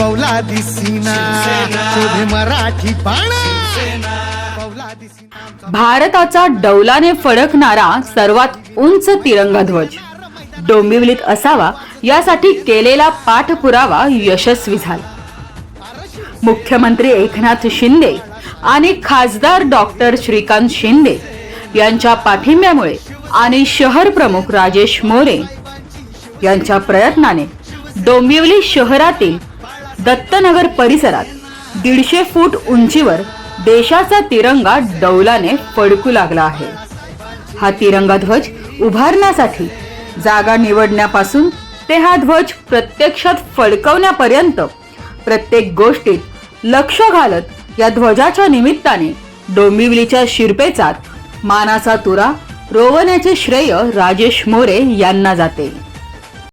पवला दिसिना. शोधे मराठी भारताचा डौलाने फडकणारा सर्वात उंच तिरंगा ध्वज डोंबिवलीत असावा यासाठी केलेला पाठपुरावा यशस्वी झाला. मुख्यमंत्री एकनाथ शिंदे आणि खासदार डॉक्टर श्रीकांत शिंदे यांच्या पाठिंब्यामुळे आणि शहर प्रमुख राजेश मोरे यांच्या प्रयत्नाने डोंबिवली शहरातील दत्तनगर परिसरात दीडशे फूट उंचीवर देशाचा तिरंगा डौलाने फडकू लागला आहे. हा तिरंगा ध्वज उभारण्यासाठी जागा निवडण्यापासून ते हा ध्वज प्रत्यक्षात फडकवण्यापर्यंत प्रत्येक गोष्टीत लक्ष घालत या ध्वजाच्या निमित्ताने डोंबिवलीच्या शिरपेचात मानाचा तुरा रोवण्याचे श्रेय राजेश मोरे यांना जाते.